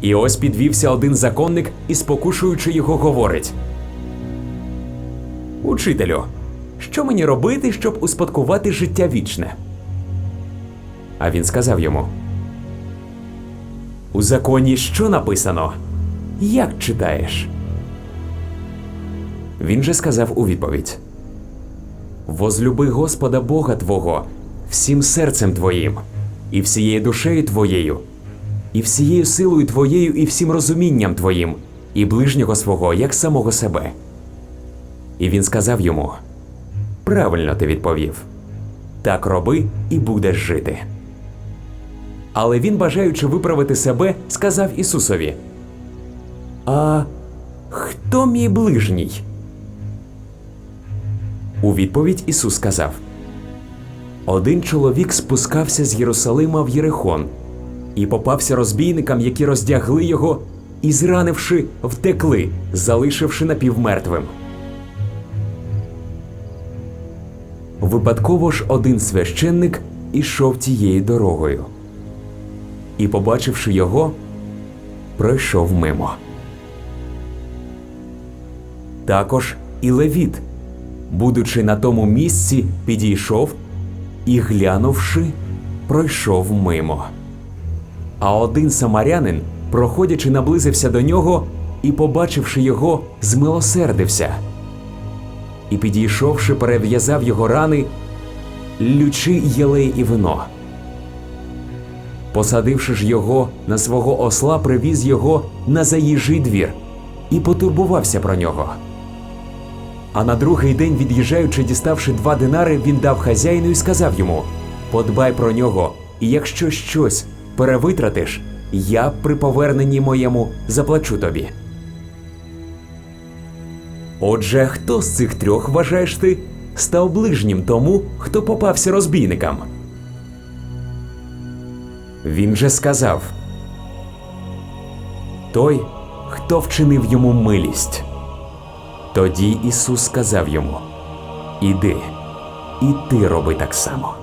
І ось підвівся один законник і, спокушуючи його, говорить: Учителю, що мені робити, щоб успадкувати життя вічне? А він сказав йому: У законі що написано? Як читаєш? Він же сказав у відповідь: Возлюби Господа Бога Твого всім серцем Твоїм, і всією душею Твоєю, і всією силою Твоєю, і всім розумінням Твоїм, і ближнього свого, як самого себе. І він сказав йому: Правильно ти відповів. Так роби і будеш жити. Але він, бажаючи виправити себе, сказав Ісусові: А хто мій ближній? У відповідь Ісус сказав: Один чоловік спускався з Єрусалима в Єрихон і попався розбійникам, які роздягли його і, зранивши, втекли, залишивши напівмертвим. Випадково ж один священник ішов тією дорогою і, побачивши його, пройшов мимо. Також і Левіт, будучи на тому місці, підійшов і, глянувши, пройшов мимо. А один самарянин, проходячи, наблизився до нього і, побачивши його, змилосердився. І, підійшовши, перев'язав його рани, лючи єлей і вино. Посадивши ж його на свого осла, привіз його на заїжджий двір і потурбувався про нього. А на другий день, від'їжджаючи, діставши два динари, він дав хазяїну і сказав йому: Подбай про нього, і якщо щось перевитратиш, я при поверненні моєму заплачу тобі. Отже, хто з цих трьох вважаєш ти став ближнім тому, хто попався розбійникам? Він же сказав Той, хто вчинив йому милість. Тоді Ісус сказав йому: Іди, і ти роби так само.